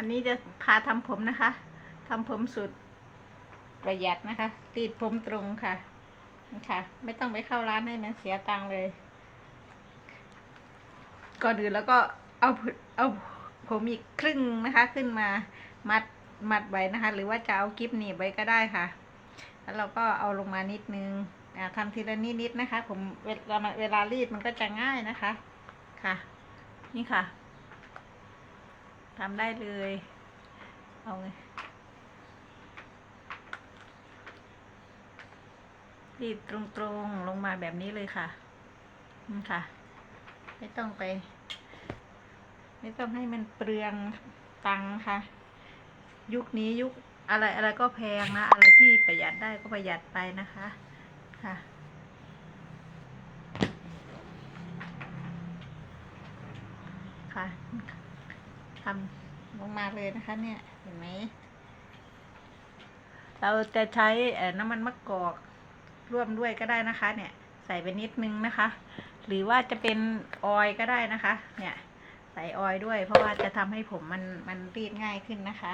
วันนี้จะพาทำผมนะคะ ทำผมสุดประหยัดนะคะรีดผมตรงค่ะนี่ค่ะ ไม่ต้องไปเข้าร้านให้มันเสียตังค์เลย ก่อนอื่นแล้วก็เอาผเอาผมอีกครึ่งนะคะ ขึ้นมามัดมัดไว้นะคะ หรือว่าจะเอากิฟหนีบไว้ก็ได้ค่ะ แล้วเราก็เอาลงมานิดนึงทำทีละนิดนิดนะคะ ผมเวลาเวลารีดมันก็จะง่ายนะคะ ค่ะ นี่ค่ะ ทำได้เลย เอาเลยรีดตรงๆลงมาแบบนี้เลยค่ะนี่ค่ะ ไม่ต้องไป ไม่ต้องให้มันเปลืองตังค่ะ ยุคนี้ยุคอะไรอะไรก็แพงนะ อะไรที่ประหยัดได้ก็ประหยัดไปนะคะค่ะค่ะ ทำลงมาเลยนะคะ เนี่ยเห็นไหมเราจะใช้น้ำมันมะกอกร่วมด้วยก็ได้นะคะ เนี่ยใส่ไปนิดนึงนะคะ หรือว่าจะเป็นออยก็ได้นะคะ เนี่ย ใส่ออยด้วย เพราะว่าจะทำให้ผมมันมันรีดง่ายขึ้นนะคะ